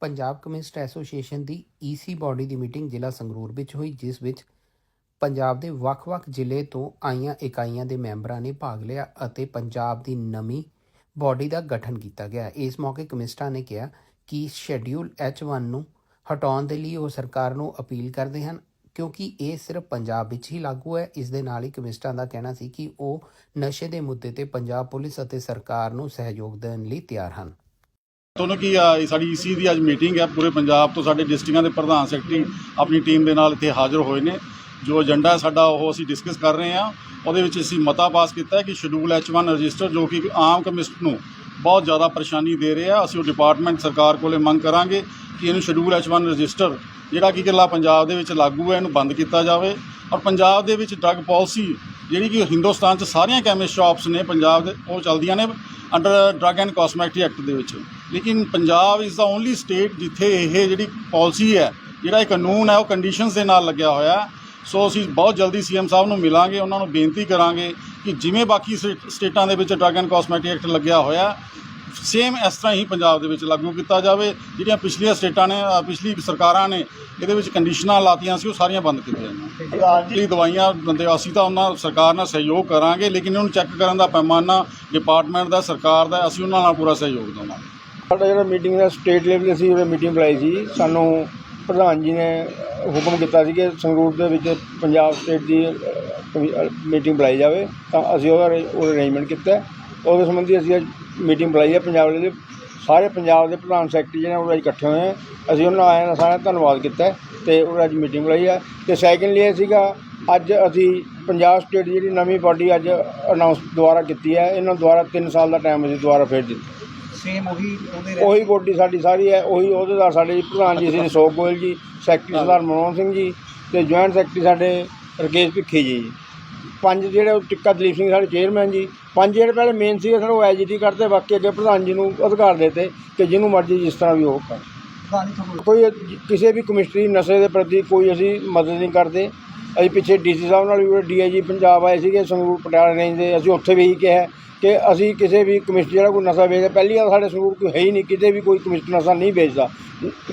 Punjab communist association ਦੀ EC body ਦੀ meeting ਜ਼ਿਲ੍ਹਾ ਸੰਗਰੂਰ ਵਿੱਚ ਹੋਈ, ਜਿਸ ਵਿੱਚ ਪੰਜਾਬ ਦੇ ਵੱਖ-ਵੱਖ ਜ਼ਿਲ੍ਹੇ ਤੋਂ ਆਈਆਂ ਇਕਾਈਆਂ ਦੇ ਮੈਂਬਰਾਂ ਨੇ ਭਾਗ ਲਿਆ ਅਤੇ ਪੰਜਾਬ ਦੀ ਨਵੀਂ ਬਾਡੀ ਦਾ ਗਠਨ ਕੀਤਾ ਗਿਆ। ਇਸ ਮੌਕੇ ਕਮਿਸਟਾਂ ਨੇ ਕਿਹਾ ਕਿ ਸ਼ੈਡਿਊਲ H1 ਨੂੰ ਹਟਾਉਣ ਦੇ ਲਈ ਉਹ ਸਰਕਾਰ ਨੂੰ ਅਪੀਲ ਕਰਦੇ ਹਨ, ਕਿਉਂਕਿ ਇਹ ਸਿਰਫ ਪੰਜਾਬ ਵਿੱਚ ਹੀ ਲਾਗੂ ਹੈ। ਇਸ ਦੇ ਨਾਲ ਹੀ ਕਮਿਸਟਾਂ ਦਾ ਕਹਿਣਾ ਸੀ ਕਿ ਉਹ ਨਸ਼ੇ ਦੇ ਮੁੱਦੇ ਤੇ ਪੰਜਾਬ ਪੁਲਿਸ ਅਤੇ ਸਰਕਾਰ ਨੂੰ ਸਹਿਯੋਗ ਦੇਣ ਲਈ ਤਿਆਰ ਹਨ। ਤੁਹਾਨੂੰ ਕੀ ਆ ਇਹ ਸਾਡੀ ਈਸੀ ਦੀ ਅੱਜ ਮੀਟਿੰਗ ਹੈ, ਪੂਰੇ ਪੰਜਾਬ ਤੋਂ ਸਾਡੇ ਡਿਸਟ੍ਰਿਕਟਾਂ ਦੇ ਪ੍ਰਧਾਨ ਸੈਕਟਰੀ ਆਪਣੀ ਟੀਮ ਦੇ ਨਾਲ ਇੱਥੇ ਹਾਜ਼ਰ ਹੋਏ ਨੇ। ਜੋ ਏਜੰਡਾ ਸਾਡਾ, ਉਹ ਅਸੀਂ ਡਿਸਕਸ ਕਰ ਰਹੇ ਹਾਂ। ਉਹਦੇ ਵਿੱਚ ਅਸੀਂ ਮਤਾ ਪਾਸ ਕੀਤਾ ਹੈ ਕਿ ਸ਼ਡਿਊਲ H1 ਰਜਿਸਟਰ, ਜੋ ਕਿ ਆਮ ਕਮਿਸਟ ਨੂੰ ਬਹੁਤ ਜ਼ਿਆਦਾ ਪਰੇਸ਼ਾਨੀ ਦੇ ਰਿਹਾ, ਅਸੀਂ ਉਹ ਡਿਪਾਰਟਮੈਂਟ ਸਰਕਾਰ ਕੋਲੇ ਮੰਗ ਕਰਾਂਗੇ ਕਿ ਇਹਨੂੰ ਸ਼ਡਿਊਲ H1 ਰਜਿਸਟਰ, ਜਿਹੜਾ ਕਿ ਇਕੱਲਾ ਪੰਜਾਬ ਦੇ ਵਿੱਚ ਲਾਗੂ ਹੈ, ਇਹਨੂੰ ਬੰਦ ਕੀਤਾ ਜਾਵੇ। ਔਰ ਪੰਜਾਬ ਦੇ ਵਿੱਚ ਡਰੱਗ ਪਾਲਿਸੀ, ਜਿਹੜੀ ਕਿ ਹਿੰਦੁਸਤਾਨ 'ਚ ਸਾਰੀਆਂ ਕੈਮਿਸਟ ਸ਼ਾਪਸ ਨੇ, ਪੰਜਾਬ ਦੇ, ਉਹ ਚੱਲਦੀਆਂ ਨੇ under drug and cosmetic act ਦੇ ਵਿੱਚ। ਲੇਕਿਨ Punjab is the only state ਜਿੱਥੇ ਇਹ ਜਿਹੜੀ ਪਾਲਿਸੀ ਹੈ, ਜਿਹੜਾ ਇਹ ਕਾਨੂੰਨ ਹੈ, ਉਹ ਕੰਡੀਸ਼ਨਸ ਦੇ ਨਾਲ ਲੱਗਿਆ ਹੋਇਆ ਸੋ ਅਸੀਂ ਬਹੁਤ ਜਲਦੀ ਸੀਐਮ ਸਾਹਿਬ ਨੂੰ ਮਿਲਾਂਗੇ, ਉਹਨਾਂ ਨੂੰ ਬੇਨਤੀ ਕਰਾਂਗੇ ਕਿ ਜਿਵੇਂ ਬਾਕੀ ਸਟੇ- ਸਟੇਟਾਂ ਦੇ ਵਿੱਚ ਡਰੱਗ ਐਂਡ ਕਾਸਮੈਟਿਕ ਐਕਟ ਲੱਗਿਆ ਹੋਇਆ ਸੇਮ ਇਸ ਤਰ੍ਹਾਂ ਹੀ ਪੰਜਾਬ ਦੇ ਵਿੱਚ ਲਾਗੂ ਕੀਤਾ ਜਾਵੇ। ਜਿਹੜੀਆਂ ਪਿਛਲੀਆਂ ਸਟੇਟਾਂ ਨੇ ਪਿਛਲੀ ਸਰਕਾਰਾਂ ਨੇ, ਇਹਦੇ ਵਿੱਚ ਕੰਡੀਸ਼ਨਾਂ ਲਾਤੀਆਂ ਸੀ, ਉਹ ਸਾਰੀਆਂ ਬੰਦ ਕੀਤੀਆਂ ਨੇ ਜਿਹੜੀ ਦਵਾਈਆਂ, ਬੰਦੇ ਅਸੀਂ ਤਾਂ ਉਹਨਾਂ ਸਰਕਾਰ ਨਾਲ ਸਹਿਯੋਗ ਕਰਾਂਗੇ, ਲੇਕਿਨ ਉਹਨੂੰ ਚੈੱਕ ਕਰਨ ਦਾ ਪੈਮਾਨਾ ਡਿਪਾਰਟਮੈਂਟ ਦਾ, ਸਰਕਾਰ ਦਾ, ਅਸੀਂ ਉਹਨਾਂ ਨਾਲ ਪੂਰਾ ਸਹਿਯੋਗ ਦੇਵਾਂਗੇ। ਸਾਡਾ ਜਿਹੜਾ ਮੀਟਿੰਗ ਦਾ ਸਟੇਟ ਲੈਵਲ ਅਸੀਂ ਉਹਦੇ ਮੀਟਿੰਗ ਬੁਲਾਈ ਸੀ। ਸਾਨੂੰ ਪ੍ਰਧਾਨ ਜੀ ਨੇ ਹੁਕਮ ਕੀਤਾ ਸੀ ਕਿ ਸੰਗਰੂਰ ਦੇ ਵਿੱਚ ਪੰਜਾਬ ਸਟੇਟ ਦੀ ਮੀਟਿੰਗ ਬੁਲਾਈ ਜਾਵੇ। ਤਾਂ ਅਸੀਂ ਉਹਦਾ ਉਹ ਅਰੇਂਜਮੈਂਟ ਕੀਤਾ। ਉਹਦੇ ਸੰਬੰਧੀ ਅਸੀਂ ਅੱਜ ਮੀਟਿੰਗ ਬੁਲਾਈ ਹੈ। ਪੰਜਾਬ ਦੇ ਸਾਰੇ ਪੰਜਾਬ ਦੇ ਪ੍ਰਧਾਨ ਸੈਕਟਰੀ ਜਿਹੜੇ ਉਹ ਅੱਜ ਇਕੱਠੇ ਹੋਏ ਹੈ ਅਸੀਂ ਉਹਨਾਂ ਆਇਆਂ ਦਾ ਸਾਰਿਆਂ ਦਾ ਧੰਨਵਾਦ ਕੀਤਾ ਹੈ ਤੇ ਉਹ ਅੱਜ ਮੀਟਿੰਗ ਬੁਲਾਈ ਹੈ। ਤੇ ਸੈਕੰਡਲੀ ਇਹ ਸੀਗਾ, ਅੱਜ ਅਸੀਂ ਪੰਜਾਬ ਸਟੇਟ ਜਿਹੜੀ ਨਵੀਂ ਬਾਡੀ ਅੱਜ ਅਨਾਉਂਸ ਦੁਬਾਰਾ ਕੀਤੀ ਹੈ। ਇਹਨਾਂ ਨੂੰ ਦੁਬਾਰਾ 3 ਸਾਲ ਦਾ ਟਾਈਮ ਅਸੀਂ ਦੁਬਾਰਾ ਫੇਰ ਦਿੱਤਾ। ਸੇਮ ਉਹੀ ਉਹਦੇ ਰਹਿ- ਉਹੀ ਸਾਡੀ ਸਾਰੀ ਹੈ ਉਹੀ ਅਹੁਦੇਦਾਰ ਸਾਡੇ ਜੀ ਪ੍ਰਧਾਨ ਜੀ ਸ੍ਰੀ ਅਸ਼ੋਕ ਗੋਇਲ ਜੀ ਸੈਕਟਰੀ ਸਰਦਾਰ ਮਨਮੋਹਨ ਸਿੰਘ ਜੀ ਤੇ ਜੁਆਇੰਟ ਸੈਕਟਰੀ ਸਾਡੇ ਰਕੇਸ਼ ਭਿੱਖੀ ਜੀ। ਪੰਜ ਜਿਹੜੇ ਉਹ ਟਿੱਕਾ ਦਲੀਪ ਸਿੰਘ ਸਾਡੇ ਚੇਅਰਮੈਨ ਜੀ ਪੰਜ ਜਿਹੜੇ ਪਹਿਲੇ ਮੇਨ ਸੀਗੇ ਸਰ ਉਹ ਐਜੀਟੀ ਕਰਦੇ ਬਾਕੀ ਅੱਗੇ ਪ੍ਰਧਾਨ ਜੀ ਨੂੰ ਅਧਿਕਾਰ ਦਿੱਤੇ ਕਿ ਜਿਹਨੂੰ ਮਰਜ਼ੀ ਜਿਸ ਤਰ੍ਹਾਂ ਵੀ ਉਹ ਕਰ। ਤੁਹਾਨੂੰ ਕੋਈ ਕਿਸੇ ਵੀ ਕਮਿਸਟਰੀ ਨਸ਼ੇ ਦੇ ਪ੍ਰਤੀ ਕੋਈ ਅਸੀਂ ਮਦਦ ਨਹੀਂ ਕਰਦੇ। ਅਸੀਂ ਪਿੱਛੇ ਡੀਸੀ ਸਾਹਿਬ ਨਾਲ ਵੀ ਡੀਆਈਜੀ ਪੰਜਾਬ ਆਏ ਸੀਗੇ ਸੰਗਰੂਰ ਪਟਿਆਲਾ ਰੇਂਜ ਦੇ ਅਸੀਂ ਉੱਥੇ ਵੀ ਇਹੀ ਕਿਹਾ। ਕਿ ਅਸੀਂ ਕਿਸੇ ਵੀ ਕਮਿਸਟਰੀ ਜਿਹੜਾ ਕੋਈ ਨਸ਼ਾ ਵੇਚਦਾ, ਪਹਿਲੀ ਗੱਲ ਸਾਡੇ ਸੰਗਰੂਰ ਕੋਈ ਹੈ ਹੀ ਨਹੀਂ, ਕਿਤੇ ਵੀ ਕੋਈ ਕਮਿਸ਼ਨ ਨਸ਼ਾ ਨਹੀਂ ਵੇਚਦਾ।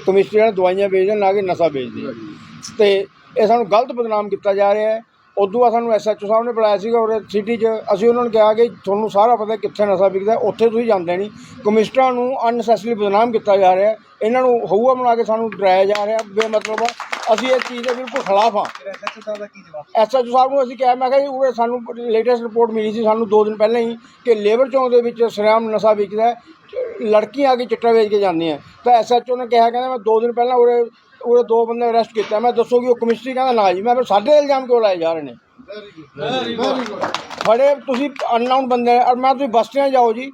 ਕਮਿਸਟਰੀ ਵਾਲੇ ਦਵਾਈਆਂ ਵੇਚਦੇ ਨਾ ਕਿ ਨਸ਼ਾ ਵੇਚਦੇ। ਤੇ ਇਹ ਸਾਨੂੰ ਗਲਤ ਬਦਨਾਮ ਕੀਤਾ ਜਾ ਰਿਹਾ ਹੈ। ਉਦੋਂ ਬਾਅਦ ਸਾਨੂੰ ਐਸਐਚਓ ਸਾਹਿਬ ਨੇ ਬੁਲਾਇਆ ਸੀਗਾ ਔਰ ਸਿਟੀ 'ਚ। ਅਸੀਂ ਉਹਨਾਂ ਨੂੰ ਕਿਹਾ ਕਿ ਤੁਹਾਨੂੰ ਸਾਰਾ ਪਤਾ ਕਿੱਥੇ ਨਸ਼ਾ ਵਿਕਦਾ ਉੱਥੇ ਤੁਸੀਂ ਜਾਂਦੇ ਨਹੀਂ। ਕਮਿਸਟਰਾਂ ਨੂੰ ਅਨਸੈਸਰੀ ਬਦਨਾਮ ਕੀਤਾ ਜਾ ਰਿਹਾ ਇਹਨਾਂ ਨੂੰ ਹਊਆ ਬਣਾ ਕੇ ਸਾਨੂੰ ਡਰਾਇਆ ਜਾ ਰਿਹਾ, ਬੇਮਤਲਬ ਅਸੀਂ ਇਸ ਚੀਜ਼ ਦੇ ਬਿਲਕੁਲ ਖਿਲਾਫ ਹਾਂ। ਐਸਐਚਓ ਸਾਹਿਬ ਦਾ ਕੀ ਜਵਾਬ? ਐਸਐਚਓ ਸਾਹਿਬ ਨੂੰ ਅਸੀਂ ਕਿਹਾ ਮੈਂ ਕਿਹਾ ਜੀ ਉਰੇ ਸਾਨੂੰ ਲੇਟੈਸਟ ਰਿਪੋਰਟ ਮਿਲੀ ਸੀ ਸਾਨੂੰ 2 ਦਿਨ ਪਹਿਲਾਂ ਹੀ ਕਿ ਲੇਬਰ ਚੌਂਕ ਦੇ ਵਿੱਚ ਸ਼ਰੇਆਮ ਨਸ਼ਾ ਵਿਕਦਾ ਲੜਕੀਆਂ ਆ ਕੇ ਚਿੱਟਾ ਵੇਚ ਕੇ ਜਾਂਦੀਆਂ ਤਾਂ ਐਸਐਚਓ ਨੇ ਕਿਹਾ ਕਹਿੰਦਾ ਮੈਂ 2 ਦਿਨ ਪਹਿਲਾਂ ਉਰੇ ਉਰੇ ਦੋ ਬੰਦੇ ਅਰੈਸਟ ਕੀਤਾ। ਮੈਂ ਦੱਸੋ ਕਿ ਉਹ ਕਮਿਸਟਰੀ ਕਹਿੰਦਾ ਨਾ ਜੀ ਮੈਂ ਫਿਰ ਸਾਡੇ ਇਲਜ਼ਾਮ ਕਿਉਂ ਲਾਏ ਜਾ ਰਹੇ ਨੇ? ਬੜੇ ਤੁਸੀਂ ਅਨਨਾਊਨ ਬੰਦੇ ਔਰ ਮੈਂ ਤੁਸੀਂ ਬੱਸ ਸਟੈਂਡ ਜਾਓ ਜੀ।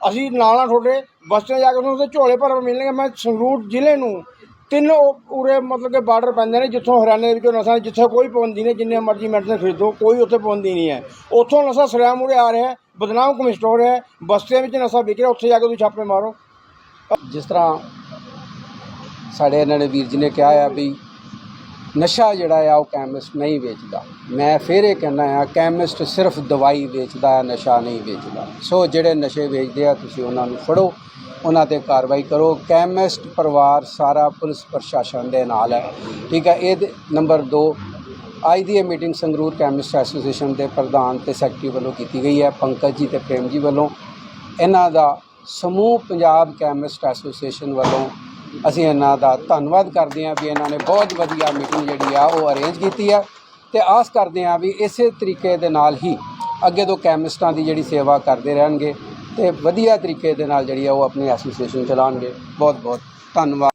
ਅਸੀਂ ਨਾਲ ਨਾਲ ਤੁਹਾਡੇ ਬੱਸ ਸਟੈਂਡ ਜਾ ਕੇ ਤੁਹਾਨੂੰ ਉੱਥੇ ਝੋਲੇ ਭਰ ਮਿਲਣਗੇ। ਮੈਂ ਸੰਗਰੂਰ ਜ਼ਿਲ੍ਹੇ ਨੂੰ ਤਿੰਨ ਉਹ ਉਰੇ ਮਤਲਬ ਕਿ ਬਾਰਡਰ ਪੈਂਦੇ ਨੇ, ਜਿੱਥੋਂ ਹਰਿਆਣੇ ਦੇ ਵਿੱਚੋਂ ਨਸ਼ਾ, ਜਿੱਥੇ ਕੋਈ ਪਾਬੰਦੀ ਨਹੀਂ, ਜਿੰਨੇ ਮਰਜ਼ੀ ਮੈਡੀਸਨ ਖਰੀਦੋ, ਕੋਈ ਉੱਥੇ ਪਾਬੰਦੀ ਨਹੀਂ ਹੈ। ਉੱਥੋਂ ਨਸ਼ਾ ਸਰਿਆਮ ਉਰੇ ਆ ਰਿਹਾ ਬਦਨਾਮ ਕਮਿਸਟ ਹੋ ਰਿਹਾ ਹੈ, ਬਸਤਿਆਂ ਵਿੱਚ ਨਸ਼ਾ ਵਿਕ ਰਿਹਾ, ਉੱਥੇ ਜਾ ਕੇ ਤੁਸੀਂ ਛਾਪੇ ਮਾਰੋ। ਜਿਸ ਤਰ੍ਹਾਂ ਸਾਡੇ ਇਹਨਾਂ ਨੇ ਵੀਰ ਜੀ ਨੇ ਕਿਹਾ ਆ ਵੀ ਨਸ਼ਾ ਜਿਹੜਾ ਆ, ਉਹ ਕੈਮਿਸਟ ਨਹੀਂ ਵੇਚਦਾ। ਮੈਂ ਫਿਰ ਇਹ ਕਹਿੰਦਾ ਆ, ਕੈਮਿਸਟ ਸਿਰਫ ਦਵਾਈ ਵੇਚਦਾ ਹੈ ਨਸ਼ਾ ਨਹੀਂ ਵੇਚਦਾ। ਸੋ ਜਿਹੜੇ ਨਸ਼ੇ ਵੇਚਦੇ ਆ, ਤੁਸੀਂ ਉਹਨਾਂ ਨੂੰ ਫੜੋ। ਉਹਨਾਂ ਤੇ ਕਾਰਵਾਈ ਕਰੋ। ਕੈਮਿਸਟ ਪਰਿਵਾਰ ਸਾਰਾ ਪੁਲਿਸ ਪ੍ਰਸ਼ਾਸਨ ਦੇ ਨਾਲ ਹੈ। ਠੀਕ ਹੈ, ਇਹ ਨੰਬਰ 2 ਅੱਜ ਦੀ ਇਹ ਮੀਟਿੰਗ ਸੰਗਰੂਰ ਕੈਮਿਸਟ ਐਸੋਸੀਏਸ਼ਨ ਦੇ ਪ੍ਰਧਾਨ ਤੇ ਸੈਕਟਰੀ ਵੱਲੋਂ ਕੀਤੀ ਗਈ ਹੈ, ਪੰਕਜ ਜੀ ਤੇ ਪ੍ਰੇਮ ਜੀ ਵੱਲੋਂ। ਇਹਨਾਂ ਦਾ ਸਮੂਹ ਪੰਜਾਬ ਕੈਮਿਸਟ ਐਸੋਸੀਏਸ਼ਨ ਵੱਲੋਂ ਅਸੀਂ ਇਹਨਾਂ ਦਾ ਧੰਨਵਾਦ ਕਰਦੇ ਹਾਂ ਵੀ ਇਹਨਾਂ ਨੇ ਬਹੁਤ ਵਧੀਆ ਮੀਟਿੰਗ ਜਿਹੜੀ ਆ ਉਹ ਅਰੇਂਜ ਕੀਤੀ ਹੈ ਤੇ ਆਸ ਕਰਦੇ ਹਾਂ ਵੀ ਇਸੇ ਤਰੀਕੇ ਦੇ ਨਾਲ ਹੀ ਅੱਗੇ ਤੋਂ ਕੈਮਿਸਟਾਂ ਦੀ ਜਿਹੜੀ ਸੇਵਾ ਕਰਦੇ ਰਹਿਣਗੇ। ਤੇ ਵਧੀਆ ਤਰੀਕੇ ਦੇ ਨਾਲ ਜਿਹੜੀ ਆ ਉਹ ਆਪਣੀ ਐਸੋਸੀਏਸ਼ਨ ਚਲਾਉਣਗੇ। ਬਹੁਤ ਬਹੁਤ ਧੰਨਵਾਦ।